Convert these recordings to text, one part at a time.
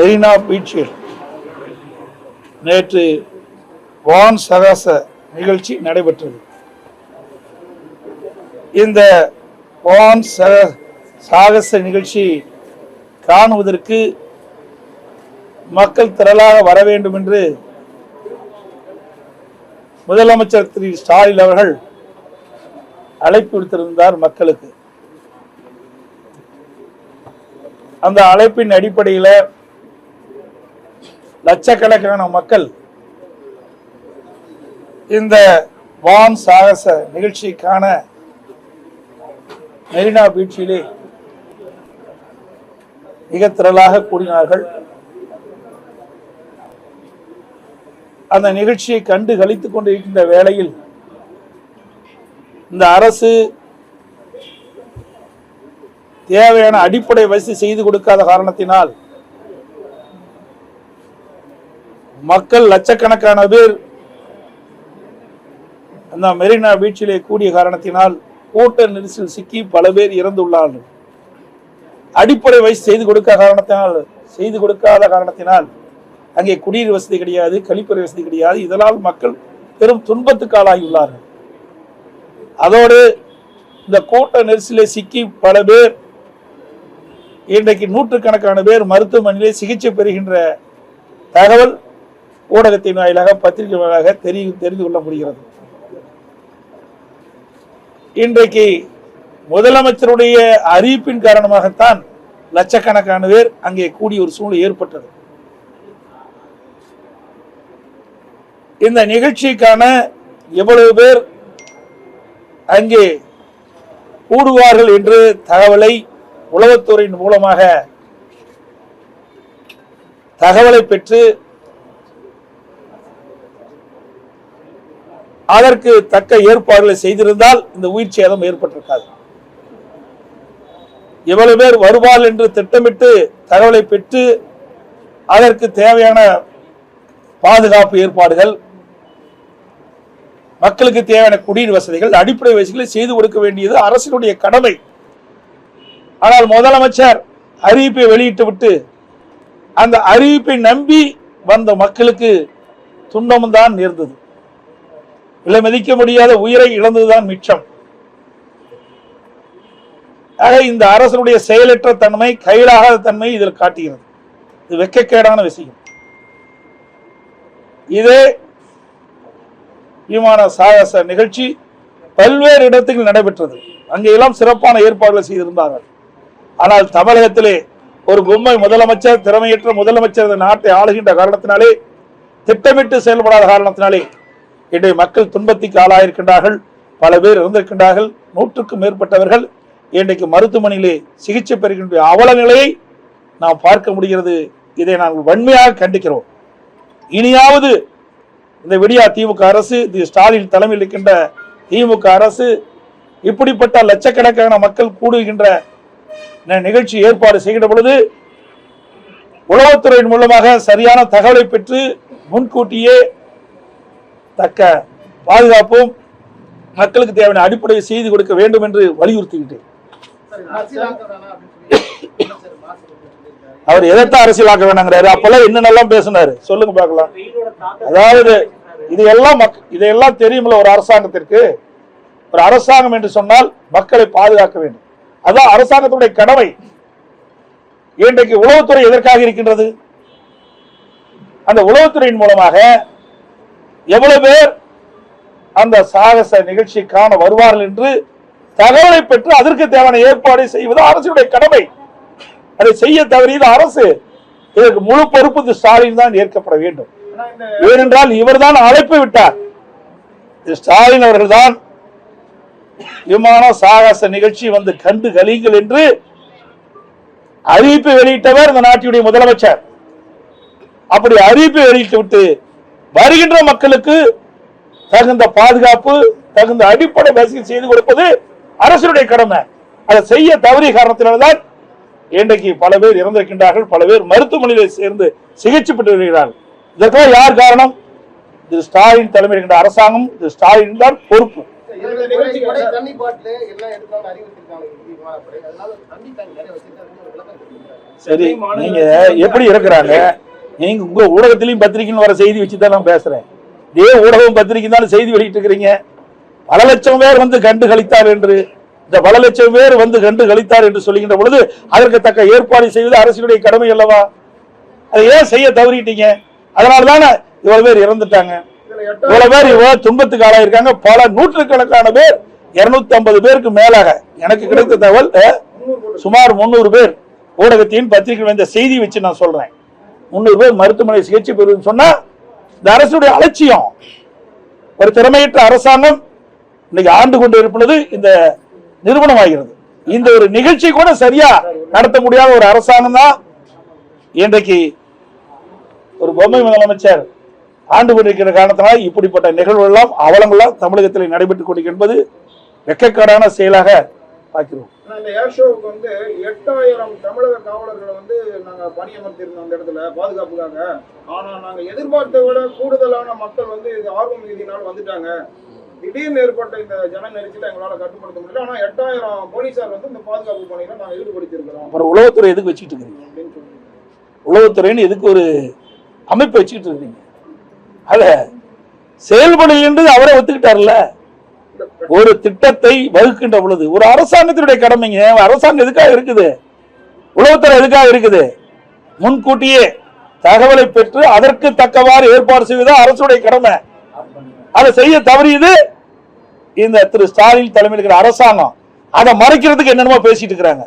மெரினா பீச்சில் நேற்று வான் சகாச நிகழ்ச்சி நடைபெற்றது. இந்த வான் சக சாகச நிகழ்ச்சி காணுவதற்கு மக்கள் திரளாக வர வேண்டும் என்று முதலமைச்சர் திரு ஸ்டாலின் அவர்கள் அழைப்பு விடுத்திருந்தார் மக்களுக்கு. அந்த அழைப்பின் அடிப்படையில் லட்சக்கணக்கான மக்கள் இந்த வான் சாகச நிகழ்ச்சிக்கான மெரினா பீச்சிலே மிக திரளாக கூடினார்கள். அந்த நிகழ்ச்சியை கண்டு கழித்துக் கொண்டிருக்கின்ற வேளையில் இந்த அரசு தேவையான அடிப்படை வசதி செய்து கொடுக்காத காரணத்தினால் மக்கள் லட்சக்கணக்கான பேர் அந்த மெரினா பீச்சிலே கூடிய காரணத்தினால் கூட்ட நெரிசல் சிக்கி பல பேர் இறந்துள்ளார்கள். அடிப்படை வயசு செய்து கொடுக்க காரணத்தினால் செய்து கொடுக்காத காரணத்தினால் அங்கே குடிநீர் வசதி கிடையாது கழிப்பறை வசதி கிடையாது. இதனால் மக்கள் பெரும் துன்பத்துக்கு ஆளாகியுள்ளார்கள் அதோடு இந்த கூட்ட நெரிசலை சிக்கி பல பேர் இன்றைக்கு நூற்றுக்கணக்கான பேர் மருத்துவமனையிலே சிகிச்சை பெறுகின்ற தகவல் ஊடகத்தின் வாயிலாக பத்திரிகை வாயிலாக தெரி தெரிந்து கொள்ள முடிகிறது. இன்றைக்கு முதலமைச்சருடைய அறிவிப்பின் காரணமாகத்தான் லட்சக்கணக்கான பேர் அங்கே கூடிய ஒரு சூழ்நிலை ஏற்பட்டது. இந்த நிகழ்ச்சிக்கான எவ்வளவு பேர் அங்கே கூடுவார்கள் என்று தகவலை உளவுத்துறையின் மூலமாக தகவலை பெற்று அதற்கு தக்க ஏற்பாடுகளை செய்திருந்தால் இந்த உயிர் சேதம் ஏற்பட்டிருக்காது. எவ்வளவு பேர் வருவார் என்று திட்டமிட்டு தகவலை பெற்று அதற்கு தேவையான பாதுகாப்பு ஏற்பாடுகள் மக்களுக்கு தேவையான குடிநீர் வசதிகள் அடிப்படை வசதிகளை செய்து கொடுக்க வேண்டியது அரசினுடைய கடமை. ஆனால் முதலமைச்சர் அறிவிப்பை வெளியிட்டு விட்டு அந்த அறிவிப்பை நம்பி வந்த மக்களுக்கு துன்பம்தான் நேர்ந்தது. விலை மதிக்க முடியாத உயிரை இழந்ததுதான் மிச்சம். ஆக இந்த அரசனுடைய செயலற்ற தன்மை கையிலாகாத தன்மை இதில் காட்டுகிறது. இது வெக்கக்கேடான விஷயம். இதே விமான சாகச நிகழ்ச்சி பல்வேறு இடத்தில் நடைபெற்றது. அங்கே எல்லாம் சிறப்பான ஏற்பாடுகள் செய்திருந்தார்கள். ஆனால் தமிழகத்திலே ஒரு பொம்மை முதலமைச்சர் திறமையற்ற முதலமைச்சர் இந்த நாட்டை ஆளுகின்ற காரணத்தினாலே திட்டமிட்டு செயல்படாத காரணத்தினாலே இன்றைய மக்கள் துன்பத்திற்கு ஆளாயிருக்கின்றார்கள். பல பேர் இருந்திருக்கின்றார்கள் நூற்றுக்கும் மேற்பட்டவர்கள் இன்றைக்கு மருத்துவமனையிலே சிகிச்சை பெறுகின்ற அவல நிலையை நாம் பார்க்க முடிகிறது. இதை நாங்கள் வன்மையாக கண்டிக்கிறோம். இனியாவது இந்த விடியா திமுக அரசு திரு ஸ்டாலின் தலைமையில் இருக்கின்ற திமுக அரசு இப்படிப்பட்ட லட்சக்கணக்கான மக்கள் கூடுகின்ற ந- நிகழ்ச்சி ஏற்பாடு செய்கின்ற பொழுது உளவுத்துறையின் மூலமாக சரியான தகவலை பெற்று முன்கூட்டியே தக்க பாதுகாப்பும் மக்களுக்கு தேவையான அடிப்படையை செய்து கொடுக்க வேண்டும் என்று வலியுறுத்திக்கிட்டேன் அவர் எதைத்தான் அரசியலாக்க வேணாங்கிறாரு? அப்பெல்லாம் என்னென்னலாம் பேசினாரு? சொல்லுங்க பார்க்கலாம். அதாவது இது எல்லாம் மக்- இதையெல்லாம் தெரியுமில்ல ஒரு அரசாங்கத்திற்கு. ஒரு அரசாங்கம் என்று சொன்னால் மக்களை பாதுகாக்க வேண்டும். அதான் அரசாங்கத்துடைய கடமை. இன்றைக்கு உளவுத்துறை எதற்காக இருக்கின்றது? அந்த உளவுத்துறையின் மூலமாக எவ்வளவு பேர் அந்த சாகச நிகழ்ச்சி காண வருவார்கள் என்று தகவலை பெற்று அதற்கு தேவையான ஏற்பாடு செய்வது அரசுடைய கடமை. அதை செய்ய தவறியது அரசு. இதற்கு முழு பொறுப்பு ஸ்டாலின் தான் ஏற்கப்பட வேண்டும். ஏனென்றால் இவர்தான் அழைப்பு விட்டார். ஸ்டாலின் ஸ்டாலின் அவர்கள்தான் விமான சாகச நிகழ்ச்சி வந்து கண்டு கலிங்கள் என்று அறிவிப்பு வெளியிட்டவர் இந்த நாட்டினுடைய முதலமைச்சர். அப்படி அறிவிப்பு வெளியிட்டு விட்டு வருகின்ற மக்களுக்கு தகுந்த பாதுகாப்பு தகுந்த அடிப்படை வசதி செய்து கொடுப்பது அரசுடைய கடமை. அதை செய்ய தவறிய காரணத்தினால்தான் இன்றைக்கு பல பேர் இறந்திருக்கின்றார்கள் பல பேர் மருத்துவமனையில் சேர்ந்து சிகிச்சை பெற்று வருகிறார்கள். இதற்காக யார் காரணம்? இது ஸ்டாலின் தலைமையில் இருக்கின்ற அரசாங்கம். இது ஸ்டாலின் தான் பொறுப்பு. சரி நீங்க எப்படி இருக்கிறாங்க நீங்க உங்க ஊடகத்திலையும் பத்திரிக்கைன்னு வர செய்தி வச்சு தான் நான் பேசுறேன். இதே ஊடகம் பத்திரிக்கை தான் செய்தி வெளியிட்டு இருக்கிறீங்க பல லட்சம் பேர் வந்து கண்டு கழித்தார் என்று இந்த பல லட்சம் பேர் வந்து கண்டு கழித்தார் என்று சொல்லுகின்ற பொழுது அதற்கு தக்க ஏற்பாடு செய்வது அரசினுடைய கடமை அல்லவா? அதை ஏன் செய்ய தவறிட்டீங்க? அதனால தானே இவ்வளவு பேர் இறந்துட்டாங்க. இவ்வளவு பேர் இவ்வளவு துன்பத்துக்கு ஆளாயிருக்காங்க. பல நூற்றுக்கணக்கான பேர் இருநூத்தி ஐம்பது பேருக்கு மேலாக எனக்கு கிடைத்த தகவல் சுமார் முந்நூறு பேர் ஊடகத்தையும் பத்திரிகை வந்த செய்தி வச்சு நான் சொல்றேன். முந்நூறு பேர் மருத்துவமனை சிகிச்சை பெறுவதுன்னு சொன்னா இந்த அரசுடைய அலட்சியம் ஒரு திறமையற்ற அரசாங்கம் இன்னைக்கு ஆண்டு கொண்டு இருப்பது இந்த நிறுவனமாகிறது. இந்த ஒரு நிகழ்ச்சி கூட சரியா நடத்த முடியாத ஒரு அரசாங்கம் தான் இன்றைக்கு ஒரு பொம்மை முதலமைச்சர் ஆண்டு கொண்டிருக்கிற காரணத்தினால் இப்படிப்பட்ட நிகழ்வுகள் எல்லாம் அவலங்களாம் தமிழகத்தில் நடைபெற்றுக் கொண்டிருக்கின்றது. வெக்கக்கேடான செயலாக பார்க்கிறோம். ஆனா இந்த ஏர் ஷோவுக்கு வந்து எட்டாயிரம் தமிழக காவலர்களை வந்து நாங்க பணியமர்த்திருந்தோம் அந்த இடத்துல பாதுகாப்புக்காக. ஆனா நாங்க எதிர்பார்த்த விட கூடுதலான மக்கள் வந்து இது ஆர்வம் மிகுதியினால் வந்துட்டாங்க. திடீர்னு ஏற்பட்ட இந்த ஜன நெரிசலை எங்களால கட்டுப்படுத்த முடியல. ஆனா எட்டாயிரம் போலீசார் வந்து இந்த பாதுகாப்பு பணியில நாங்க ஈடுபடுத்தியிருக்கிறோம். அப்புறம் உளவுத்துறை எதுக்கு வச்சுட்டு இருக்கீங்க? அப்படின்னு சொல்லி உளவுத்துறைன்னு எதுக்கு ஒரு அமைப்பு வச்சுக்கிட்டு இருக்கீங்க? அத செயல்படுகின்றது அவரே ஒத்துக்கிட்டார்ல? ஒரு திட்டத்தை வகுக்கின்ற பொழுது ஒரு அரசாங்கத்தினுடைய கடமைங்க அரசாங்கம் எதுக்காக இருக்குது? உளவுத்துறை எதுக்காக இருக்குது? முன்கூட்டியே தகவலை பெற்று அதற்கு தக்கவாறு ஏற்பாடு செய்வது அரசுடைய கடமை. அதை செய்ய தவறியது இந்த திரு ஸ்டாலின் தலைமையில் இருக்கிற அரசாங்கம். அதை மறைக்கிறதுக்கு என்னென்னமோ பேசிட்டு இருக்கிறாங்க.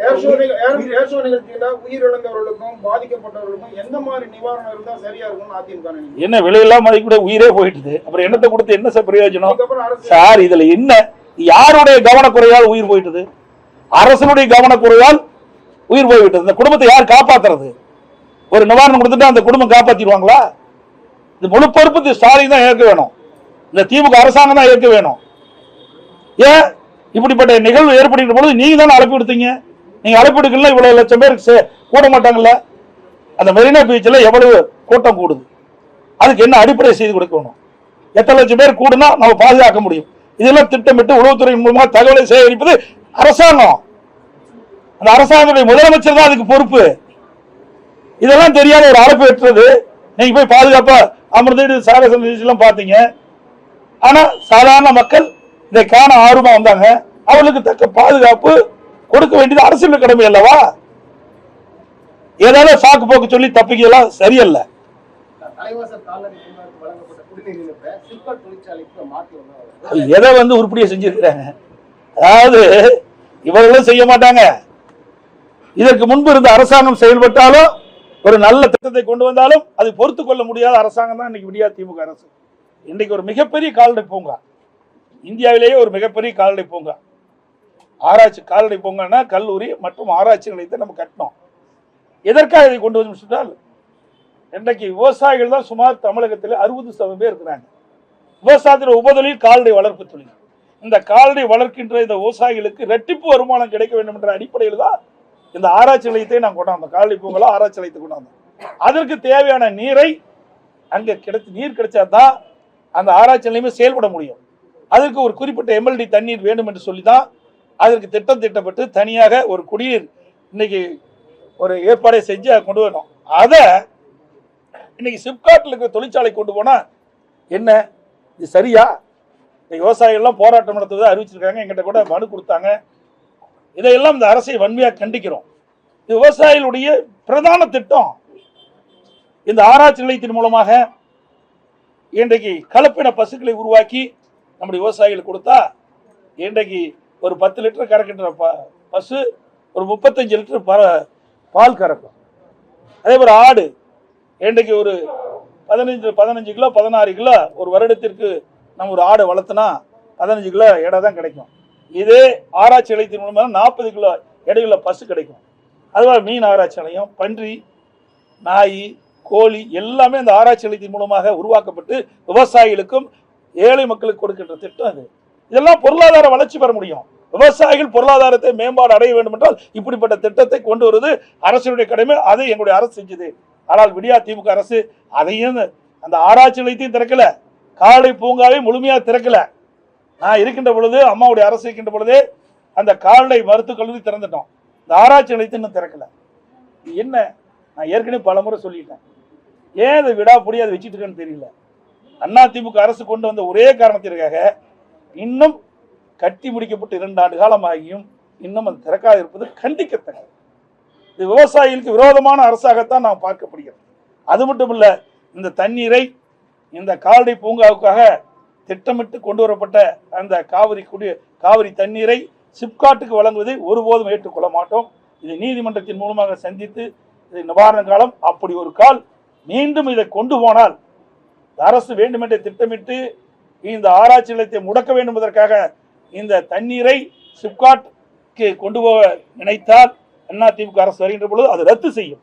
ஏர் ஷோ நிக- ஏர் ஏர் ஷோ நிகழ்ச்சியில உயிரிழந்தவர்களுக்கும் பாதிக்கப்பட்டவர்களுக்கும் எந்த மாதிரி நிவாரணம் இருந்தா சரியா இருக்கும்னு அதிமுக நினைக்கிறீங்க என்ன விலையெல்லாம் மதிக்கூட உயிரே போயிட்டுது அப்புறம் என்னத்தை கொடுத்து என்ன சார் பிரயோஜனம்? சார் இதுல என்ன? யாருடைய கவனக்குறையால் உயிர் போயிட்டது? அரசனுடைய கவனக்குறையால் உயிர் போய்விட்டது. இந்த குடும்பத்தை யார் காப்பாத்துறது? ஒரு நிவாரணம் கொடுத்துட்டு அந்த குடும்பம் காப்பாத்திடுவாங்களா? இந்த முழு பொறுப்பு திரு ஸ்டாலின் தான் ஏற்க வேணும். இந்த திமுக அரசாங்கம் தான் ஏற்க வேணும். ஏன்? இப்படிப்பட்ட நிகழ்வு ஏற்படுகிற பொழுது நீங்க தானே அழைப்பு விடுத்தீங்க? நீங்க அழைப்பு எடுக்கல இவ்வளவு லட்சம் பேருக்கு சே- கூட மாட்டாங்கல்ல? அந்த மெரினா பீச்சில் எவ்வளவு கூட்டம் கூடுது? அதுக்கு என்ன அடிப்படை செய்து கொடுக்கணும் எத்தனை லட்சம் பேர் கூடுனா நம்ம பாதுகாக்க முடியும். இதெல்லாம் திட்டமிட்டு உளவுத்துறையின் மூலமா தகவலை சேகரிப்பது அரசாங்கம். அந்த அரசாங்கத்துடைய முதலமைச்சர் தான் அதுக்கு பொறுப்பு. இதெல்லாம் தெரியாத ஒரு அழைப்பு வெட்டுறது நீங்க போய் பாதுகாப்பா அமர்ந்து சாரசம் எல்லாம் பார்த்தீங்க. ஆனா சாதாரண மக்கள் இதை காண ஆர்வமா வந்தாங்க. அவளுக்கு தக்க பாதுகாப்பு கொடுக்க வேண்டியது அரசியல் கடமை அல்லவா? ஏதாவது சாக்கு போக்கு சொல்லி தப்பிக்கலாம் சரியல்ல. எதை வந்து உருப்படியை செஞ்சிருக்கிறாங்க? அதாவது இவர்களும் செய்ய மாட்டாங்க. இதற்கு முன்பு இருந்த அரசாங்கம் செயல்பட்டாலும் ஒரு நல்ல திட்டத்தை கொண்டு வந்தாலும் அது பொறுத்து கொள்ள முடியாத அரசாங்கம் தான் இன்னைக்கு விடியா திமுக அரசு. இன்னைக்கு ஒரு மிகப்பெரிய கால்நடை பூங்கா. இந்தியாவிலேயே ஒரு மிகப்பெரிய கால்நடை பூங்கா. ஆராய்ச்சி கால்நடை பூங்கான்னா கல்லூரி மற்றும் ஆராய்ச்சி நிலையத்தை நம்ம கட்டினோம் எதற்காக இதை கொண்டு வந்து சொன்னால் இன்றைக்கு விவசாயிகள் தான் சுமார் தமிழகத்தில் அறுபது சதவீதம் பேர் இருக்கிறாங்க. விவசாயத்தில் உபதொழில் கால்நடை வளர்ப்பு தொழில். இந்த கால்நடை வளர்க்கின்ற இந்த விவசாயிகளுக்கு ரெட்டிப்பு வருமானம் கிடைக்க வேண்டும் என்ற அடிப்படையில் தான் இந்த ஆராய்ச்சி நிலையத்தை நான் கொண்டாந்தோம். கால்நடை பூங்கலா ஆராய்ச்சி நிலையத்தை கொண்டாந்தோம். அதற்கு தேவையான நீரை அங்கே கிடைத்து நீர் கிடைச்சா தான் அந்த ஆராய்ச்சி நிலையமே செயல்பட முடியும். அதற்கு ஒரு குறிப்பிட்ட எம்எல்டி தண்ணீர் வேண்டும் என்று சொல்லி தான் அதற்கு திட்டம் திட்டப்பட்டு தனியாக ஒரு குடிநீர் இன்னைக்கு ஒரு ஏற்பாடை செஞ்சு அதை கொண்டு வரணும். அதை இன்னைக்கு சிப்காட்டில் இருக்கிற தொழிற்சாலை கொண்டு போனால் என்ன? இது சரியா? இந்த விவசாயிகள்லாம் போராட்டம் நடத்துவதை அறிவிச்சிருக்காங்க. எங்கிட்ட கூட மனு கொடுத்தாங்க. இதையெல்லாம் இந்த அரசை வன்மையாக கண்டிக்கிறோம். இது விவசாயிகளுடைய பிரதான திட்டம். இந்த ஆராய்ச்சி நிலையத்தின் மூலமாக இன்றைக்கு கலப்பின பசுக்களை உருவாக்கி நம்முடைய விவசாயிகளுக்கு கொடுத்தா இன்றைக்கு ஒரு பத்து லிட்டர் கறக்கின்ற ப பசு ஒரு முப்பத்தஞ்சு லிட்டர் ப பால் கறக்கும். அதே மாதிரி ஆடு இன்றைக்கு ஒரு பதினஞ்சு பதினஞ்சு கிலோ பதினாறு கிலோ ஒரு வருடத்திற்கு நம்ம ஒரு ஆடை வளர்த்துனா பதினஞ்சு கிலோ எடை தான் கிடைக்கும். இதே ஆராய்ச்சி நிலையத்தின் மூலமாக நாற்பது கிலோ எடையுள்ள பசு கிடைக்கும். அதுபோல் மீன் ஆராய்ச்சி நிலையம் பன்றி நாய் கோழி எல்லாமே அந்த ஆராய்ச்சி நிலையத்தின் மூலமாக உருவாக்கப்பட்டு விவசாயிகளுக்கும் ஏழை மக்களுக்கு கொடுக்கின்ற திட்டம் அது. இதெல்லாம் பொருளாதார வளர்ச்சி பெற முடியும். விவசாயிகள் பொருளாதாரத்தை மேம்பாடு அடைய வேண்டும் என்றால் இப்படிப்பட்ட திட்டத்தை கொண்டு வருவது அரசினுடைய கடமை அதை எங்களுடைய அரசு செஞ்சது. ஆனால் விடியா திமுக அரசு அதையும் அந்த ஆராய்ச்சி நிலையத்தையும் திறக்கல. காலை பூங்காவை முழுமையாக திறக்கல. நான் இருக்கின்ற பொழுது அம்மாவுடைய அரசு இருக்கின்ற பொழுதே அந்த கால்நடை மருத்துவக் கல்லூரி திறந்துட்டோம். இந்த ஆராய்ச்சி நிலையத்தை இன்னும் திறக்கல. இது என்ன? நான் ஏற்கனவே பல முறை சொல்லிட்டேன். ஏன் அதை விடாப்படி அதை வச்சுட்டு இருக்கேன்னு தெரியல. அதிமுக அரசு கொண்டு வந்த ஒரே காரணத்திற்காக இன்னும் கட்டி முடிக்கப்பட்டு இரண்டு ஆண்டு காலமாகியும் இன்னும் அது திறக்காது இருப்பது கண்டிக்கத்தக்கது. இது விவசாயிகளுக்கு விரோதமான அரசாகத்தான் நாம் பார்க்கப்படுகிறது. அது மட்டும் இல்லை இந்த தண்ணீரை இந்த கால்நடை பூங்காவுக்காக திட்டமிட்டு கொண்டு வரப்பட்ட அந்த காவிரி குடி காவிரி தண்ணீரை சிப்காட்டுக்கு வழங்குவதை ஒருபோதும் ஏற்றுக்கொள்ள மாட்டோம். இதை நீதிமன்றத்தின் மூலமாக சந்தித்து இதை நிவாரண காலம் அப்படி ஒரு கால் மீண்டும் இதை கொண்டு போனால் அரசு வேண்டுமென்றே திட்டமிட்டு இந்த ஆராய்ச்சி நிலையத்தை முடக்க வேண்டும் என்பதற்காக இந்த தண்ணீரை சிப்காட்க்கு கொண்டு போக நினைத்தால் அதிமுக அரசு வருகின்ற பொழுது அது ரத்து செய்யும்.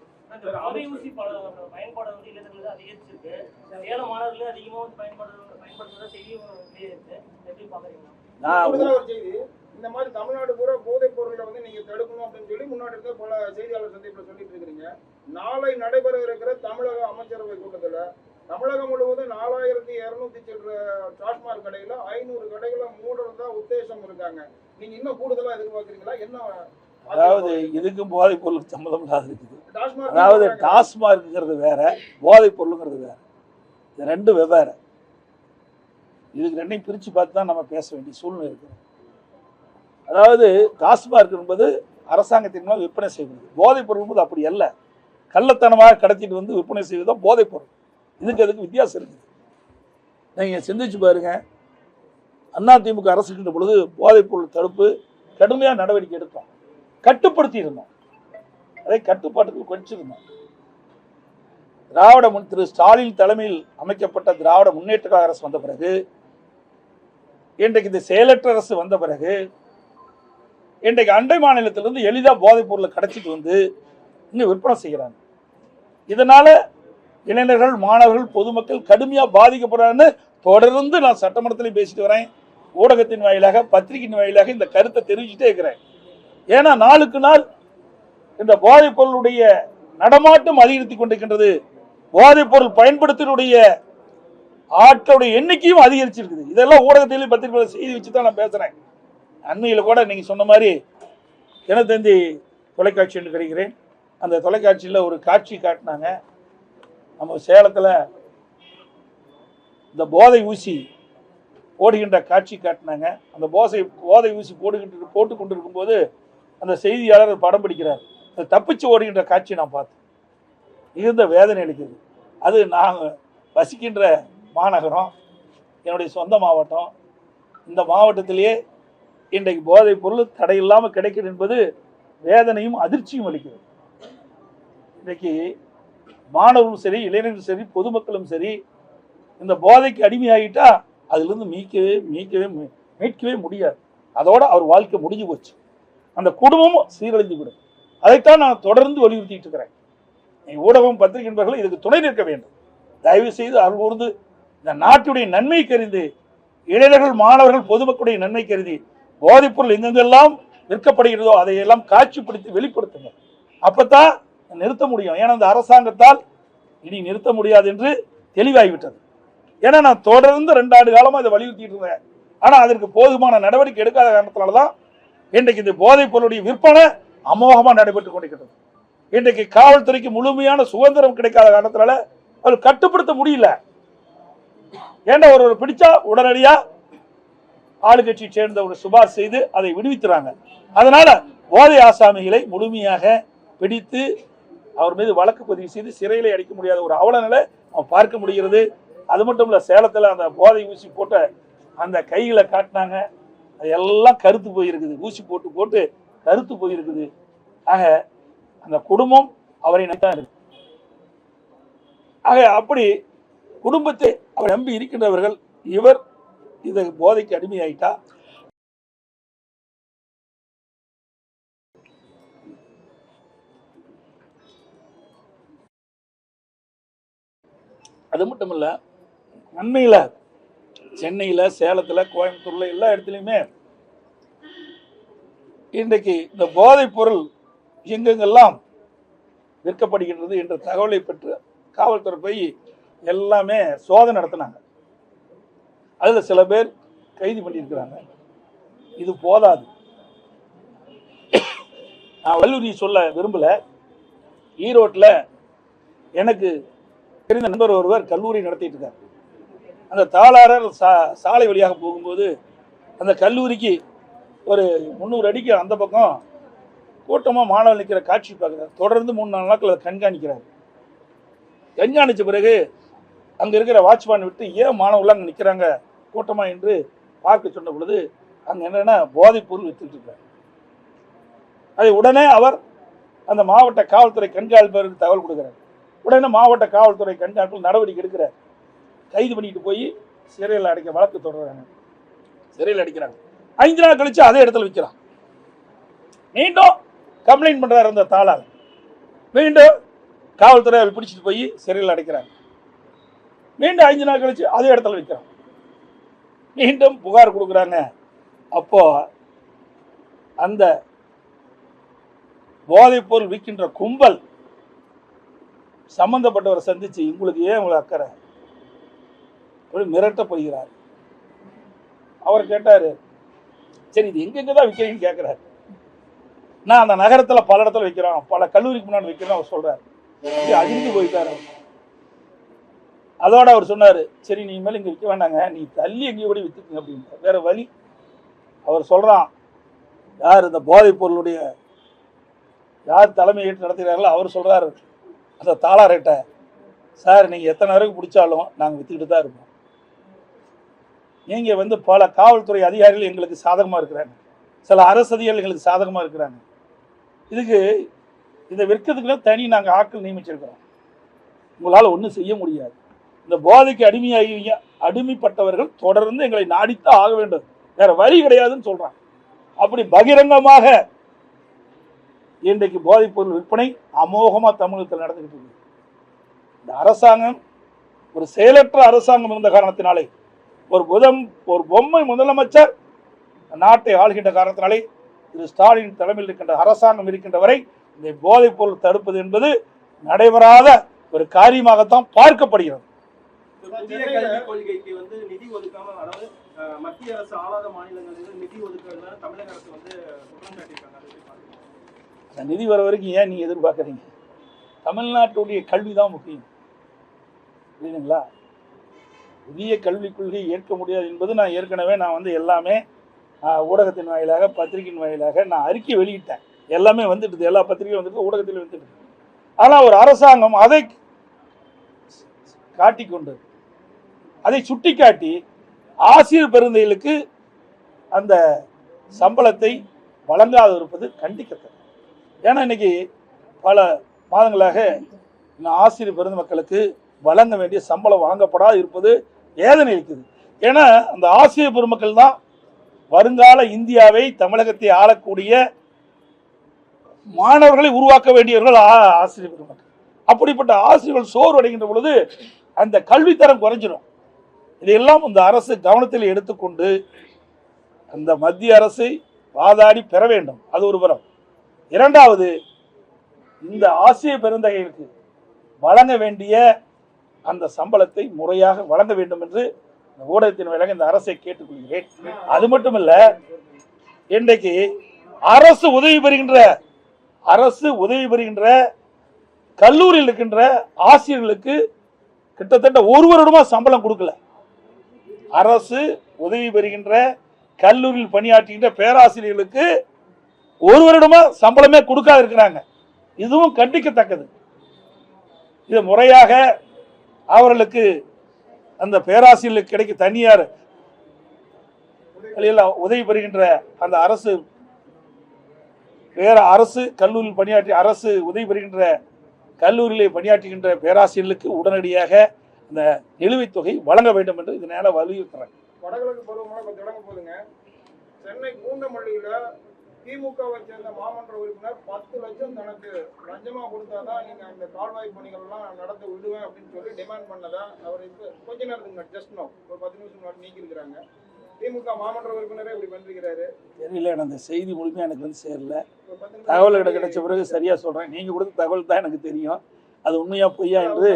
இந்த மாதிரி தமிழ்நாடு பூரா போதைப் பொருளை வந்து நீங்க தடுக்கணும் அப்படின்னு சொல்லி முன்னாடி இருக்க பல செய்தியாளர் சந்திப்புல சொல்லிட்டு இருக்கிறீங்க. நாளை நடைபெற இருக்கிற தமிழக அமைச்சரவை கூட்டத்துல தமிழகம் முழுவதும் நாலாயிரத்தி இருநூத்தி சில்லற டாஸ்மாக் கடையில ஐநூறு கடைகளை மூடுறதா உத்தேசம் இருக்காங்க. நீங்க இன்னும் கூடுதலா எதிர்பார்க்கறீங்களா? என்ன அதாவது இதுக்கும் போதைப் பொருளுக்கு சம்மதம் இல்லாத இருக்குது. அதாவது டாஸ்மார்க்ங்கிறது வேற போதைப் பொருளுங்கிறது வேற. இது ரெண்டு வெவ்வேறு. இதுக்கு ரெண்டையும் பிரித்து பார்த்து தான் நம்ம பேச வேண்டிய சூழ்நிலை இருக்குது. அதாவது டாஸ்மார்க் என்பது அரசாங்கத்தின் மூலம் விற்பனை செய்வது. போதைப் பொருள் என்பது அப்படி அல்ல. கள்ளத்தனமாக கடத்திட்டு வந்து விற்பனை செய்வது தான் போதைப் பொருள். இதுக்கு அதுக்கு வித்தியாசம் இருக்குது? நீங்கள் சிந்திச்சு பாருங்க. அதிமுக அரசு இருக்கின்ற பொழுது போதைப்பொருள் தடுப்பு கடுமையாக நடவடிக்கை எடுத்தோம். கட்டுப்படுத்தி இருந்தோம். அதை கட்டுப்பாட்டுக்கு கொஞ்சிருந்தோம் திராவிட முன் திரு ஸ்டாலின் தலைமையில் அமைக்கப்பட்ட திராவிட முன்னேற்ற கழக அரசு வந்த பிறகு இன்றைக்கு இந்த செயலற்ற அரசு வந்த பிறகு இன்றைக்கு அண்டை மாநிலத்திலிருந்து எளிதாக போதைப் பொருளை கடைச்சிட்டு வந்து இங்கே விற்பனை செய்கிறாங்க இதனால் இளைஞர்கள் மாணவர்கள் பொதுமக்கள் கடுமையாக பாதிக்கப்படுறாங்கன்னு தொடர்ந்து நான் சட்டமன்றத்திலையும் பேசிட்டு வரேன். ஊடகத்தின் வாயிலாக பத்திரிகையின் வாயிலாக இந்த கருத்தை தெரிவிச்சுட்டே இருக்கிறேன். ஏன்னா நாளுக்கு நாள் இந்த போதைப் பொருளுடைய நடமாட்டம் அதிகரித்து கொண்டிருக்கின்றது. போதைப் பொருள் பயன்படுத்தினுடைய ஆட்களுடைய எண்ணிக்கையும் அதிகரிச்சிருக்குது. இதெல்லாம் ஊடகத்திலையும் பத்திரிகையில செய்தி வச்சு தான் நான் பேசுகிறேன் அண்மையில் கூட நீங்கள் சொன்ன மாதிரி தினத்தந்தி தொலைக்காட்சி என்று கிடைக்கிறேன். அந்த தொலைக்காட்சியில் ஒரு காட்சி காட்டினாங்க. நம்ம சேலத்தில் இந்த போதை ஊசி போடுகின்ற காட்சி காட்டினாங்க. அந்த போதை போதை ஊசி போடுகின்ற போட்டு கொண்டு இருக்கும்போது அந்த செய்தியாளர் படம் பிடிக்கிறார். அந்த தப்பிச்சு ஓடுகின்ற காட்சி நான் பார்த்தேன். மிகுந்த வேதனை அளிக்குது அது நாங்கள் வசிக்கின்ற மாநகரம் என்னுடைய சொந்த மாவட்டம். இந்த மாவட்டத்திலேயே இன்றைக்கு போதைப் பொருள் தடையில்லாமல் கிடைக்கிறது என்பது வேதனையும் அதிர்ச்சியும் அளிக்கிறது. இன்றைக்கு மாணவரும் சரி இளைஞரும் சரி பொதுமக்களும் சரி இந்த போதைக்கு அடிமையாகிட்டா அதுலேருந்து மீட்கவே மீட்கவே மீட்கவே முடியாது. அதோட அவர் வாழ்க்கை முடிஞ்சு போச்சு. அந்த குடும்பமும் சீரழிந்து விடும். அதைத்தான் நான் தொடர்ந்து வலியுறுத்திட்டு இருக்கிறேன். ஊடகம் பத்திரிகை என்பவர்கள் இதுக்கு துணை நிற்க வேண்டும். தயவு செய்து அருள் கூர்ந்து இந்த நாட்டுடைய நன்மை கருதி இளைஞர்கள் மாணவர்கள் பொதுமக்களுடைய நன்மை கருதி போதைப்பொருள் எங்கெங்கெல்லாம் விற்கப்படுகிறதோ அதையெல்லாம் காட்சிப்படுத்தி வெளிப்படுத்துங்க அப்பதான் நிறுத்த முடியும். ஏன்னா இந்த அரசாங்கத்தால் இனி நிறுத்த முடியாது என்று தெளிவாகிவிட்டது ஏன்னா நான் தொடர்ந்து ரெண்டு ஆண்டு காலமாக இதை வலியுறுத்திட்டு இருந்தேன் ஆனால் அதற்கு போதுமான நடவடிக்கை எடுக்காத காரணத்தினால தான் இன்றைக்கு இந்த போதைப் பொருளுடைய விற்பனை அமோகமா நடைபெற்றுக் கொண்டிருக்கிறது. இன்றைக்கு காவல்துறைக்கு முழுமையான சுதந்திரம் கிடைக்காத காரணத்தினால அவர் கட்டுப்படுத்த முடியல. ஏன்னா ஒரு பிடிச்சா உடனடியா ஆளுங்கட்சியை சேர்ந்த ஒரு சுபாஷ் செய்து அதை விடுவித்துறாங்க அதனால போதை ஆசாமிகளை முழுமையாக பிடித்து அவர் மீது வழக்கு பதிவு செய்து சிறையிலே அடைக்க முடியாத ஒரு அவல நிலை அவன் பார்க்க முடிகிறது. அது மட்டும் இல்லை சேலத்தில் அந்த போதை ஊசி போட்ட அந்த கைகளை காட்டினாங்க. அது எல்லாம் கருத்து போயிருக்குது. ஊசி போட்டு போட்டு கருத்து போயிருக்குது. ஆக அந்த குடும்பம் அவரை நினைத்தான் இருக்கு. ஆக அப்படி குடும்பத்தை அவர் நம்பி இருக்கின்றவர்கள் இவர் இதை போதைக்கு அடிமையாயிட்டா? அது மட்டும் இல்ல அண்மையில சென்னையில சேலத்துல கோயம்புத்தூர்ல எல்லா இடத்துலையுமே இன்றைக்கு இந்த போதைப் பொருள் எங்கெங்கெல்லாம் விற்கப்படுகின்றது என்ற தகவலை பெற்று காவல்துறை போய் எல்லாமே சோதனை நடத்தினாங்க. அதுல சில பேர் கைது பண்ணியிருக்கிறாங்க. இது போதாது. நான் வலியுறுத்தி சொல்ல விரும்பல. ஈரோட்டில் எனக்கு தெரிந்த நண்பர் ஒருவர் கல்லூரி நடத்திட்டு இருக்கார் அந்த தாளாரர் சா சாலை வழியாக போகும்போது அந்த கல்லூரிக்கு ஒரு முந்நூறு அடிக்கு அந்த பக்கம் கூட்டமாக மாணவர் நிற்கிற காட்சி பார்க்குறாரு. தொடர்ந்து மூணு நாலு நாட்கள் அதை கண்காணிக்கிறார். கண்காணித்த பிறகு அங்கே இருக்கிற வாட்ச்மேன் விட்டு ஏன் மாணவர்கள் அங்கே நிற்கிறாங்க கூட்டமாக என்று பார்க்க சொன்ன பொழுது அங்கே என்னென்னா போதைப் பொருள் வித்துட்டு இருக்காரு. அதை உடனே அவர் அந்த மாவட்ட காவல்துறை கண்காணிப்பவருக்கு தகவல் கொடுக்குறார். உடனே மாவட்ட காவல்துறை கண்காணிப்பில் நடவடிக்கை எடுக்கிறார். கைது பண்ணிட்டு போய் சிறையில் அடைக்க வழக்கு தொடர்றாங்க. சிறையில் அடிக்கிறாங்க. ஐந்து நாள் கழிச்சு அதே இடத்துல விற்கிறான். மீண்டும் கம்ப்ளைண்ட் பண்றாரு அந்த தாளார் மீண்டும் காவல்துறை அவர் பிடிச்சிட்டு போய் சிறையில் அடைக்கிறாங்க. மீண்டும் ஐந்து நாள் கழிச்சு அதே இடத்துல விற்கிறான். மீண்டும் புகார் கொடுக்குறாங்க. அப்போ அந்த போதைப் பொருள் விற்கின்ற கும்பல் சம்பந்தப்பட்டவரை சந்தித்து உங்களுக்கு ஏன் உங்களை அக்கறை? அப்படி மிரட்டப்படுகிறார். அவர் கேட்டார் சரி இது எங்கெங்க தான் விற்கிறீங்கன்னு கேட்குறாரு நான் அந்த நகரத்தில் பல இடத்துல விற்கிறோம் பல கல்லூரிக்கு முன்னாடி விற்கிறோம் அவர் சொல்கிறார் அப்படி அதிர்ந்து போயிட்டாரு அவர். அதோட அவர் சொன்னார் சரி நீ மேலே இங்கே விற்க வேண்டாங்க. நீ தள்ளி எங்கேயும் கூட விற்றுக்குங்க அப்படின்னு வேறு வழி. அவர் சொல்கிறான் யார் இந்த போதைப் பொருளுடைய யார் தலைமையேற்று நடத்துகிறார்களோ அவர் சொல்கிறாரு அந்த தாளாரேட்ட சார் நீங்கள் எத்தனை நேரம் பிடிச்சாலும் நாங்கள் விற்றுக்கிட்டு தான் இருப்போம் நீங்கள் வந்து பல காவல்துறை அதிகாரிகள் எங்களுக்கு சாதகமாக இருக்கிறாங்க. சில அரசு அதிகாரிகள் எங்களுக்கு சாதகமாக இருக்கிறாங்க. இதுக்கு இதை விற்கிறதுக்குள்ள தனி நாங்கள் ஆட்கள் நியமிச்சிருக்கிறோம். உங்களால் ஒன்றும் செய்ய முடியாது. இந்த போதைக்கு அடிமையாகி அடிமைப்பட்டவர்கள் தொடர்ந்து எங்களை நாடித்தான் ஆக வேண்டும். வேற வழி கிடையாதுன்னு சொல்கிறாங்க அப்படி பகிரங்கமாக இன்றைக்கு போதைப் பொருள் விற்பனை அமோகமாக தமிழகத்தில் நடந்துகிட்டு இருக்கு. இந்த அரசாங்கம் ஒரு செயலற்ற அரசாங்கம் இருந்த காரணத்தினாலே ஒரு புதம் ஒரு பொம்மை முதலமைச்சர் நாட்டை ஆளுகின்ற காரணத்தினாலே திரு ஸ்டாலின் தலைமையில் இருக்கின்ற அரசாங்கம் இருக்கின்ற வரை இந்த போதைப் பொருள் தடுப்பது என்பது நடைபெறாத ஒரு காரியமாகத்தான் பார்க்கப்படுகிறது. மத்திய கல்விக் கொள்கைக்கு வந்து நிதி ஒதுக்காம அதாவது மத்திய அரசு ஆளாத மாநிலங்களில் நிதி ஒதுக்கிறதுனால தமிழக அரசு வந்து குற்றம் சாட்டியிருக்காங்க. அந்த நிதி வர வரைக்கும் ஏன் நீங்கள் எதிர்பார்க்குறீங்க? தமிழ்நாட்டுடைய கல்வி தான் முக்கியம். புரியுதுங்களா? புதிய கல்விக் கொள்கை ஏற்க முடியாது என்பது நான் ஏற்கனவே நான் வந்து எல்லாமே ஊடகத்தின் வாயிலாக பத்திரிகையின் வாயிலாக நான் அறிக்கை வெளியிட்டேன். எல்லாமே வந்துட்டு எல்லா பத்திரிகையும் வந்துட்டு ஊடகத்தில் வந்துட்டு ஆனால் ஒரு அரசாங்கம் அதை காட்டிக்கொண்டு அதை சுட்டிக்காட்டி ஆசிரியர் பெருந்தைகளுக்கு அந்த சம்பளத்தை வழங்காது இருப்பது கண்டிக்கத்தக்கது. ஏன்னா இன்னைக்கு பல மாதங்களாக ஆசிரியர் பெருந்த மக்களுக்கு வழங்க வேண்டிய சம்பளம் வழங்கப்படாது இருப்பது வேதனை இருக்குது ஏன்னா அந்த ஆசிரியர் பெருமக்கள் தான் வருங்கால இந்தியாவை தமிழகத்தை ஆளக்கூடிய மாணவர்களை உருவாக்க வேண்டியவர்கள் ஆ- ஆசிரியர் பெருமக்கள். அப்படிப்பட்ட ஆசிரியர்கள் சோர்வு அடைகின்ற பொழுது அந்த கல்வித்தரம் குறைஞ்சிடும் இதையெல்லாம் இந்த அரசு கவனத்தில் எடுத்துக்கொண்டு அந்த மத்திய அரசை வாதாடி பெற வேண்டும். அது ஒரு புறம் இரண்டாவது இந்த ஆசிய பெருந்தகைகளுக்கு வழங்க வேண்டிய அந்த சம்பளத்தை முறையாக வழங்க வேண்டும் என்று இந்த ஊடகத்தின் விலக இந்த அரசை கேட்டுக்கொள்கிறேன். அது மட்டுமல்ல இன்றைக்கு அரசு உதவி பெறுகின்ற அரசு உதவி பெறுகின்ற கல்லூரியில் இருக்கின்ற ஆசிரியர்களுக்கு கிட்டத்தட்ட ஒரு வருடமா சம்பளம் கொடுக்கல. அரசு உதவி பெறுகின்ற கல்லூரியில் பணியாற்றுகின்ற பேராசிரியர்களுக்கு ஒரு வருடமா சம்பளமே கொடுக்காது இருக்கிறாங்க இதுவும் கண்டிக்கத்தக்கது. இது முறையாக அவர்களுக்கு அந்த பேராசிரியர்களுக்கு கிடைக்க தனியார் உதவி பெறுகின்ற அந்த அரசு வேற அரசு கல்லூரியில் பணியாற்றி அரசு உதவி பெறுகின்ற கல்லூரியிலே பணியாற்றுகின்ற பேராசிரியர்களுக்கு உடனடியாக அந்த நிலுவைத் தொகை வழங்க வேண்டும் என்று இதனால வலியுறுத்துறாங்க. வடகிழக்கு பருவமழை கொஞ்சம் தொடங்க போதுங்க சென்னை பூந்தமல்லியில திமுகவை சேர்ந்த மாமன்ற உறுப்பினர் பத்து லட்சம் தனக்கு லஞ்சமா கொடுத்தாதான் நீங்க அந்த கால்வாய் பணிகள் எல்லாம் நடத்த விடுவேன் அப்படின்னு சொல்லி டிமாண்ட் பண்ணதா அவர் இப்ப கொஞ்ச நேரத்துக்கு ஜஸ்ட் நோ ஒரு பத்து நிமிஷம் முன்னாடி நீக்கி இருக்கிறாங்க திமுக மாமன்ற உறுப்பினரே இப்படி பண்ணிருக்கிறாரு தெரியல அந்த செய்தி முழுமையாக எனக்கு வந்து சேரல. தகவல் எனக்கு கிடைச்ச பிறகு சரியா சொல்றேன். நீங்க கொடுத்த தகவல் தான் எனக்கு தெரியும். அது உண்மையா பொய்யா என்று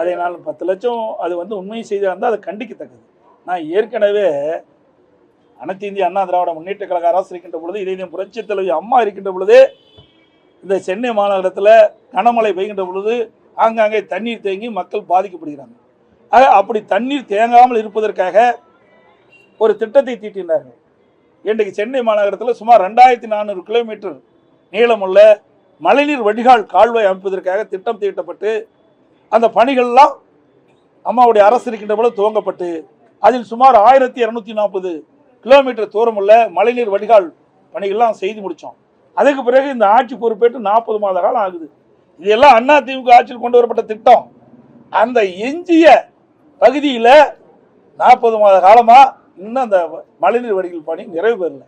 அதை நான் பத்து லட்சம் அது வந்து உண்மை செய்தியாக இருந்தால் அது கண்டிக்கத்தக்கது. நான் ஏற்கனவே அனைத்து இந்திய அண்ணா திராவிட முன்னேற்ற கழக அரசு இருக்கின்ற பொழுது இதே புரட்சி தலைவி அம்மா இருக்கின்ற பொழுது இந்த சென்னை மாநகரத்தில் கனமழை பெய்கின்ற பொழுது ஆங்காங்கே தண்ணீர் தேங்கி மக்கள் பாதிக்கப்படுகிறாங்க. ஆக அப்படி தண்ணீர் தேங்காமல் இருப்பதற்காக ஒரு திட்டத்தை தீட்டினார்கள். இன்றைக்கு சென்னை மாநகரத்தில் சுமார் ரெண்டாயிரத்தி நானூறு கிலோமீட்டர் நீளமுள்ள மழைநீர் வடிகால் கால்வாய் அமைப்பதற்காக திட்டம் தீட்டப்பட்டு அந்த பணிகள்லாம் அம்மாவுடைய அரசு இருக்கின்ற போல துவங்கப்பட்டு அதில் சுமார் ஆயிரத்தி இரநூத்தி நாற்பது கிலோமீட்டர் தூரமுள்ள மழைநீர் வடிகால் பணிகள்லாம் செய்து முடித்தோம் அதுக்கு பிறகு இந்த ஆட்சி பொறுப்பேற்று நாற்பது மாத காலம் ஆகுது. இதெல்லாம் அண்ணா திமுக ஆட்சியில் கொண்டு வரப்பட்ட திட்டம். அந்த எஞ்சிய பகுதியில் நாற்பது மாத காலமாக இன்னும் அந்த மழைநீர் வடிகள் பணி நிறைவு பெறல.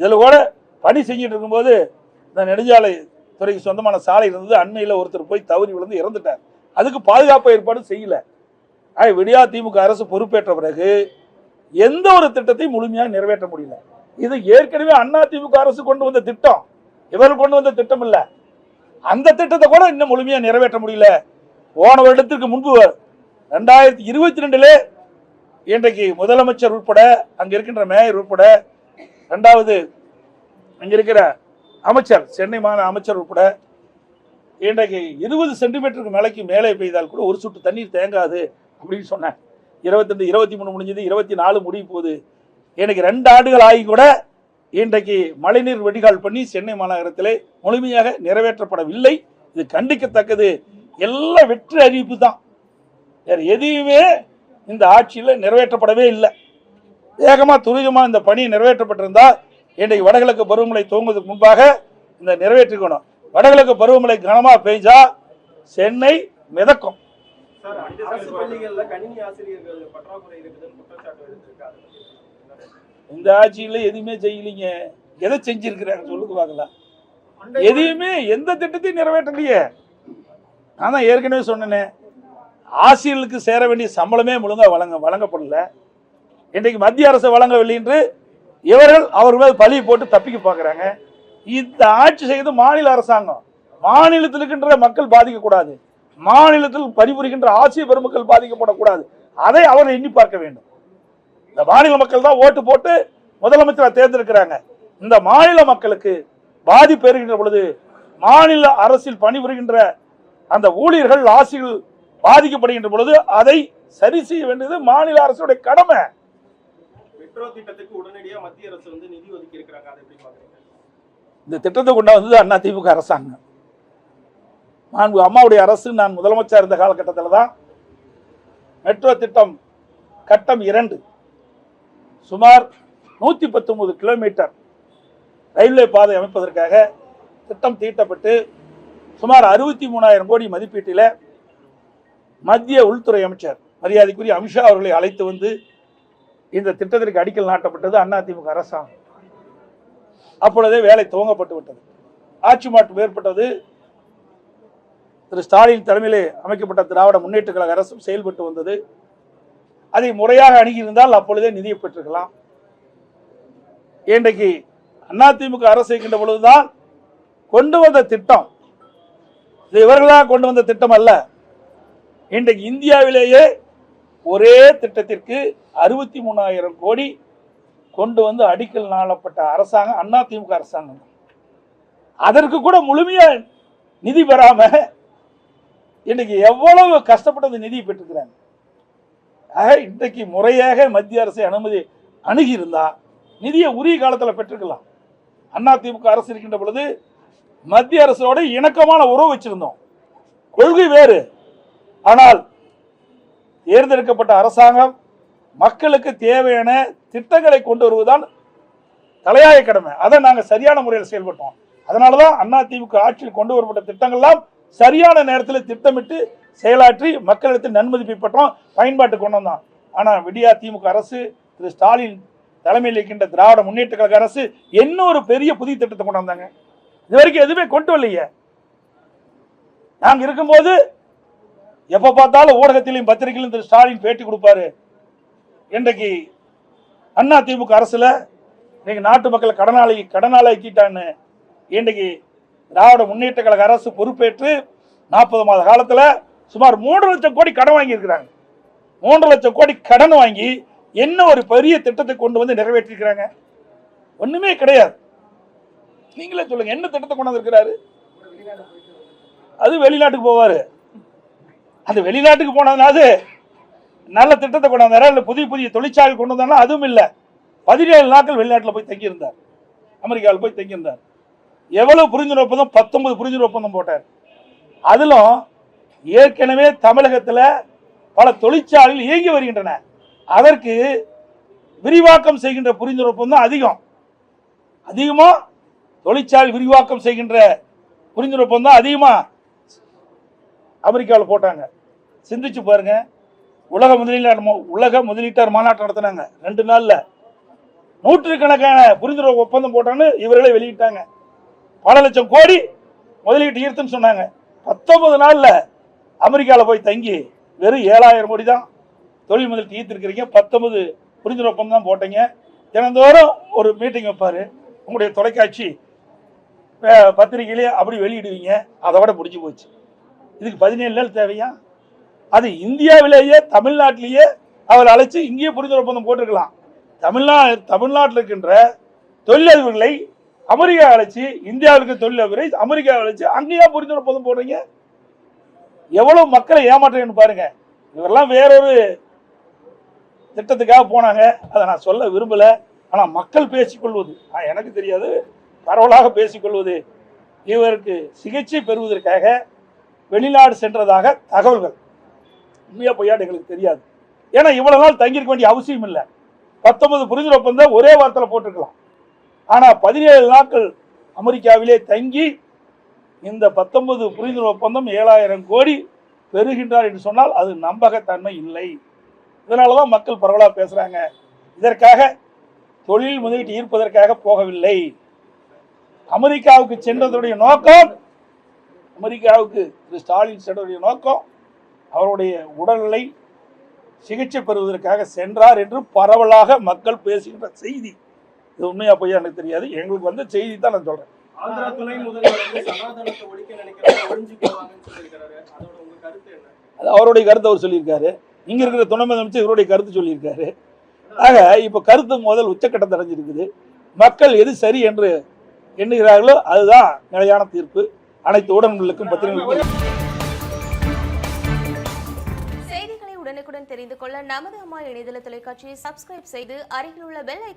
இதில் கூட பணி செஞ்சுட்டு இருக்கும்போது இந்த நெடுஞ்சாலை துறைக்கு சொந்தமான சாலை இருந்தது அண்மையில் ஒருத்தர் போய் தவறி விழுந்து இறந்துட்டார். அதுக்கு பாதுகாப்பு ஏற்பாடு செய்யலை. ஆக விடியா திமுக அரசு பொறுப்பேற்ற பிறகு எந்த ஒரு திட்டத்தையும் முழுமையாக நிறைவேற்ற முடியல. இது ஏற்கனவே அண்ணா அரசு கொண்டு வந்த திட்டம். இவர்கள் கொண்டு வந்த திட்டம் இல்ல. அந்த திட்டத்தை கூட இன்னும் முழுமையாக நிறைவேற்ற முடியல. போன வருடத்திற்கு முன்பு ரெண்டாயிரத்தி இருபத்தி ரெண்டுல இன்றைக்கு முதலமைச்சர் உட்பட அங்க இருக்கின்ற மேயர் உட்பட ரெண்டாவது அங்க இருக்கிற அமைச்சர் சென்னை மாநில அமைச்சர் உட்பட இன்றைக்கு இருபது சென்டிமீட்டருக்கு மேலைக்கு மேலே பெய்தால் கூட ஒரு சுட்டு தண்ணீர் தேங்காது அப்படின்னு சொன்னேன் இருபத்தெண்டு இருபத்தி மூணு முடிஞ்சது இருபத்தி நாலு முடிய போகுது எனக்கு ரெண்டு ஆண்டுகள் ஆகி கூட இன்றைக்கு மழைநீர் வடிகால் பண்ணி சென்னை மாநகரத்திலே முழுமையாக நிறைவேற்றப்படவில்லை. இது கண்டிக்கத்தக்கது. எல்லாம் வெற்றி அறிவிப்பு தான். வேறு எதையுமே இந்த ஆட்சியில் நிறைவேற்றப்படவே இல்லை. வேகமாக துரிதமாக இந்த பணி நிறைவேற்றப்பட்டிருந்தால் இன்றைக்கு வடகிழக்கு பருவமழை துவங்குவதற்கு முன்பாக இந்த நிறைவேற்றிக்கணும் வடகிழக்கு பருவமழை கனமாக பெய்ஞ்சா சென்னை மிதக்கும். சார் அரசு பள்ளிகள்ல கணினி ஆசிரியர்கள் பற்றாக்குறை இருக்குதுன்னு குற்றச்சாட்டு? இந்த ஆட்சியில் எதுவுமே செய்யலீங்க. எதை செஞ்சிருக்கிறாங்க சொல்லுங்க பார்க்கலாம் எதையுமே எந்த திட்டத்தையும் நிறைவேற்றலையே. நான் தான் ஏற்கனவே சொன்னேனே. ஆசிரியர்களுக்கு சேர வேண்டிய சம்பளமே ஒழுங்கா வழங்க வழங்கப்படல. இன்றைக்கு மத்திய அரசு வழங்கவில்லை என்று இவர்கள் அவர் மேல் பழி போட்டு தப்பிக்க பார்க்குறாங்க. இந்த ஆட்சி செய்வது மாநில அரசாங்கம் மாநிலத்தில் இருக்கின்ற மக்கள் பாதிக்கக்கூடாது. மாநிலத்தில் பணிபுரிகின்ற ஆசிரியர் பெருமக்கள் பாதிக்கப்படக்கூடாது அதை அவர் எண்ணி பார்க்க வேண்டும். இந்த மாநில மக்கள் தான் ஓட்டு போட்டு முதலமைச்சரை தேர்ந்தெடுக்கிறாங்க. இந்த மாநில மக்களுக்கு பாதிப்பு ஏறுகின்ற பொழுது மாநில அரசில் பணிபுரிகின்ற அந்த ஊழியர்கள் ஆசிரியர்கள் பாதிக்கப்படுகின்ற பொழுது அதை சரி செய்ய வேண்டியது மாநில அரசுடைய கடமை. மெட்ரோ திட்டத்துக்கு உடனடியா மத்திய அரசு வந்து நிதி ஒதுக்கி இருக்கிறாங்க. இந்த திட்டத்தை கொண்டா வந்தது அண்ணா திமுக அரசாங்கம். நான் அம்மாவுடைய அரசு நான் முதலமைச்சர் இருந்த காலகட்டத்தில் தான் மெட்ரோ திட்டம் கட்டம் இரண்டு. சுமார் நூற்றி பத்தொன்பது கிலோமீட்டர் ரயில்வே பாதை அமைப்பதற்காக திட்டம் தீட்டப்பட்டு சுமார் அறுபத்தி மூணாயிரம் கோடி மதிப்பீட்டில் மத்திய உள்துறை அமைச்சர் மரியாதைக்குரிய அமித்ஷா அவர்களை அழைத்து வந்து இந்த திட்டத்திற்கு அடிக்கல் நாட்டப்பட்டது அதிமுக அரசாங்கம். அப்பொழுதே வேலை துவங்கப்பட்டு விட்டது. ஆட்சி மாற்றம் ஏற்பட்டது. திரு ஸ்டாலின் தலைமையிலே அமைக்கப்பட்ட திராவிட முன்னேற்ற கழக அரசும் செயல்பட்டு வந்தது. அதை முறையாக அணுகியிருந்தால் அப்பொழுதே நிதியை பெற்றிருக்கலாம். இன்றைக்கு அதிமுக அரசு இருக்கின்ற பொழுதுதான் கொண்டு வந்த திட்டம். இது இவர்களாக கொண்டு வந்த திட்டம் அல்ல. இன்றைக்கு இந்தியாவிலேயே ஒரே திட்டத்திற்கு அறுபத்தி மூணாயிரம் கோடி கொண்டு வந்து அடிக்கல் நாளப்பட்ட அரசாங்கம் அதிமுக அரசாங்கம். அதற்கு கூட முழுமையாக நிதி பெறாமல் இன்னைக்கு எவ்வளவு கஷ்டப்பட்டு நிதியை நிதி பெற்றுக்கிறாங்க ஆக இன்றைக்கு முறையாக மத்திய அரசை அனுமதி அணுகி இருந்தா நிதியை உரிய காலத்தில் பெற்றுக்கலாம் அதிமுக அரசு இருக்கின்ற பொழுது மத்திய அரசோட இணக்கமான உறவு வச்சிருந்தோம். கொள்கை வேறு. ஆனால் தேர்ந்தெடுக்கப்பட்ட அரசாங்கம் மக்களுக்கு தேவையான திட்டங்களை கொண்டு வருவதுதான் தலையாய கடமை. அதை நாங்கள் சரியான முறையில் செயல்பட்டோம். அதனால தான் அதிமுக ஆட்சியில் கொண்டு வரப்பட்ட திட்டங்கள்லாம் சரியான நேரத்தில் திட்டமிட்டு செயலாற்றி மக்களிடத்தில் நன்மதிப்பை பெற்றோம் பயன்பாட்டுக்கு கொண்டு வந்தோம் ஆனால் விடியா திமுக அரசு திரு ஸ்டாலின் தலைமையில் இருக்கின்ற திராவிட முன்னேற்ற கழக அரசு என்ன ஒரு பெரிய புதிய திட்டத்தை கொண்டு வந்தாங்க. இது வரைக்கும் எதுவுமே கொண்டு வரலையே. நாங்கள் இருக்கும்போது எப்போ பார்த்தாலும் ஊடகத்திலையும் பத்திரிகையிலும் திரு ஸ்டாலின் பேட்டி கொடுப்பாரு. இன்றைக்கு அண்ணா திமுக அரசில் இன்னைக்கு நாட்டு மக்களை கடனாளி கடனாளாக்கிட்டான்னு இன்றைக்கு திராவிட முன்னேற்ற கழக அரசு பொறுப்பேற்று நாற்பது மாத காலத்தில் சுமார் மூன்று லட்சம் கோடி கடன் வாங்கியிருக்கிறாங்க. மூன்று லட்சம் கோடி கடன் வாங்கி என்ன ஒரு பெரிய திட்டத்தை கொண்டு வந்து நிறைவேற்றிருக்கிறாங்க? ஒன்றுமே கிடையாது. நீங்களே சொல்லுங்க என்ன திட்டத்தை கொண்டு வந்திருக்கிறாரு? அது வெளிநாட்டுக்கு போவார். அது வெளிநாட்டுக்கு போனதுனாது நல்ல திட்டத்தை கொண்டு வந்தாரா? இல்லை புதிய புதிய தொழிற்சாலை கொண்டு வந்தாரா? அதுவும் இல்லை. பதினேழு நாட்கள் வெளிநாட்டில் போய் தங்கியிருந்தார். அமெரிக்காவில் போய் தங்கியிருந்தார். எவ்வளவு புரிந்துணர்வு ஒப்பந்தம் பத்தொன்பது புரிந்துணர்வு ஒப்பந்தம் போட்டார். அதிலும் ஏற்கனவே தமிழகத்தில் பல தொழிற்சாலைகள் இயங்கி வருகின்றன. அதற்கு விரிவாக்கம் செய்கின்ற புரிந்துணர்வு ஒப்பந்தம் அதிகம். அதிகமாக தொழிற்சாலை விரிவாக்கம் செய்கின்ற புரிந்துணர்வு ஒப்பந்தம் அதிகமாக அமெரிக்காவில் போட்டாங்க. சிந்திச்சு பாருங்க. உலக முதலீட்டாளர் உலக முதலீட்டாளர் மாநாட்டம் நடத்தினாங்க. ரெண்டு நாளில் நூற்றுக்கணக்கான புரிந்துணர்வு ஒப்பந்தம் போட்டான்னு இவர்களே வெளியிட்டாங்க. பல லட்சம் கோடி முதலீட்டு ஈர்த்துன்னு சொன்னாங்க. பத்தொன்பது நாளில் அமெரிக்காவில் போய் தங்கி வெறும் ஏழாயிரம் கோடி தான் தொழில் முதலீட்டு ஈர்த்திருக்கிறீங்க. பத்தொன்பது புரிந்துணர்வு ஒப்பந்தம் தான் போட்டீங்க. தினந்தோறும் ஒரு மீட்டிங் வைப்பார். உங்களுடைய தொலைக்காட்சி பத்திரிகையிலே அப்படி வெளியிடுவீங்க. அதை விட முடிஞ்சு போச்சு. இதுக்கு பதினேழு நாள் தேவையா? அது இந்தியாவிலேயே தமிழ்நாட்டிலேயே அவர் அழைச்சி இங்கேயே புரிந்துணர்வு ஒப்பந்தம் போட்டிருக்கலாம். தமிழ்நா தமிழ்நாட்டில் இருக்கின்ற தொழிலதிபர்களை அமெரிக்கா அழைச்சி இந்தியாவுக்கு தொழிலதிபரை அமெரிக்கா அழைச்சி அங்கேயே புரிந்துணர்வு ஒப்பந்தம் போடுறீங்க? எவ்வளவு மக்களை ஏமாற்றுறேன்னு பாருங்க. இவரெல்லாம் வேறொரு திட்டத்துக்காக போனாங்க. அதை நான் சொல்ல விரும்பல. ஆனால் மக்கள் பேசிக்கொள்வது எனக்கு தெரியாது. பரவலாக பேசிக்கொள்வது இவருக்கு சிகிச்சை பெறுவதற்காக வெளிநாடு சென்றதாக தகவல்கள். உண்மையா பொய்யான்னு எங்களுக்கு தெரியாது. ஏன்னா இவ்வளவு நாள் தங்கியிருக்க வேண்டிய அவசியம் இல்லை பத்தொன்பது புரிஞ்சு ஒப்பந்தம் ஒரே வாரத்தில் போட்டிருக்கலாம். ஆனால் பதினேழு நாட்கள் அமெரிக்காவிலே தங்கி இந்த பத்தொன்பது புரிந்துணர்வு ஒப்பந்தம் ஏழாயிரம் கோடி பெறுகின்றார் என்று சொன்னால் அது நம்பகத்தன்மை இல்லை. இதனால தான் மக்கள் பரவலாக பேசுகிறாங்க இதற்காக தொழில் முதலீட்டு ஈர்ப்பதற்காக போகவில்லை. அமெரிக்காவுக்கு சென்றதுடைய நோக்கம் அமெரிக்காவுக்கு திரு ஸ்டாலின் சென்றதுடைய நோக்கம் அவருடைய உடல்நிலை சிகிச்சை பெறுவதற்காக சென்றார் என்று பரவலாக மக்கள் பேசுகின்ற செய்தி. இது உண்மையா பொய்யா எனக்கு தெரியாது. எங்களுக்கு வந்த செய்தி தான் நான் சொல்றேன். ஆந்திரா துணை முதல்வர் ஒழிக்க அது அவருடைய கருத்தை அவர் சொல்லியிருக்காரு. இங்க இருக்கிற துணை முதலமைச்சர் இவருடைய கருத்து சொல்லியிருக்காரு. ஆக இப்ப கருத்து முதல் உச்சக்கட்டத்தை அடைஞ்சிருக்குது மக்கள் எது சரி என்று எண்ணுகிறார்களோ அதுதான் நிலையான தீர்ப்பு. அனைத்து ஊடகங்களுக்கும் பத்திரிகைகளுக்கும் செய்திகளை உடனுக்குடன் தெரிந்து கொள்ள நமது அம்மா இணையதள தொலைக்காட்சியை சப்ஸ்கிரைப் செய்து அருகில் உள்ள பெல் ஐக்கான்